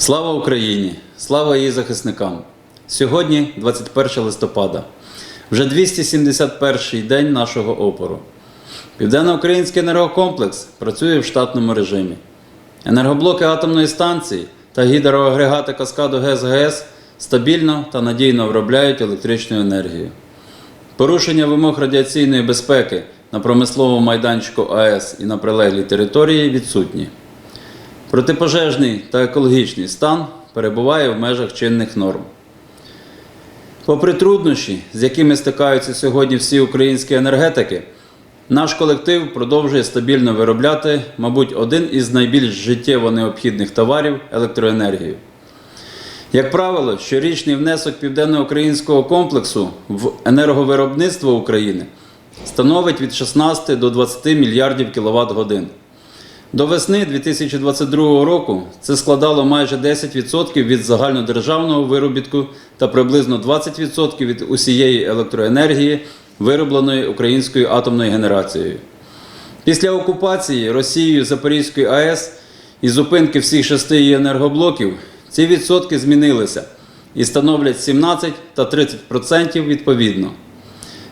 Слава Україні! Слава її захисникам! Сьогодні 21 листопада, вже 271-й день нашого опору. Південноукраїнський енергокомплекс працює в штатному режимі. Енергоблоки атомної станції та гідроагрегати каскаду ГЕС-ГЕС стабільно та надійно виробляють електричну енергію. Порушення вимог радіаційної безпеки на промисловому майданчику АЕС і на прилеглій території відсутні. Протипожежний та екологічний стан перебуває в межах чинних норм. Попри труднощі, з якими стикаються сьогодні всі українські енергетики, наш колектив продовжує стабільно виробляти, мабуть, один із найбільш життєво необхідних товарів електроенергію. Як правило, щорічний внесок південноукраїнського комплексу в енерговиробництво України становить від 16 до 20 мільярдів кВт годин. До весни 2022 року це складало майже 10% від загальнодержавного виробітку та приблизно 20% від усієї електроенергії, виробленої українською атомною генерацією. Після окупації Росією Запорізької АЕС і зупинки всіх шести її енергоблоків ці відсотки змінилися і становлять 17 та 30% відповідно.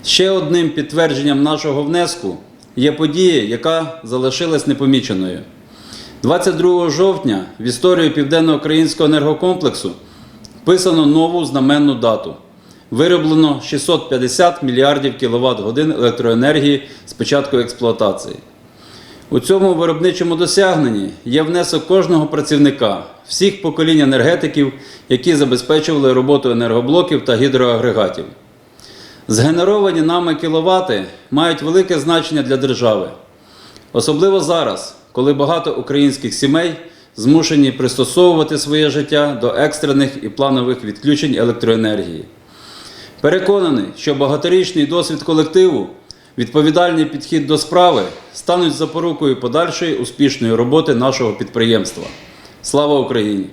Ще одним підтвердженням нашого внеску є подія, яка залишилась непоміченою. 22 жовтня в історію Південно-Українського енергокомплексу вписано нову знаменну дату. Вироблено 650 мільярдів кВт годин електроенергії з початку експлуатації. У цьому виробничому досягненні є внесок кожного працівника, всіх поколінь енергетиків, які забезпечували роботу енергоблоків та гідроагрегатів. Згенеровані нами кіловати мають велике значення для держави, особливо зараз, коли багато українських сімей змушені пристосовувати своє життя до екстрених і планових відключень електроенергії. Переконаний, що багаторічний досвід колективу, відповідальний підхід до справи стануть запорукою подальшої успішної роботи нашого підприємства. Слава Україні!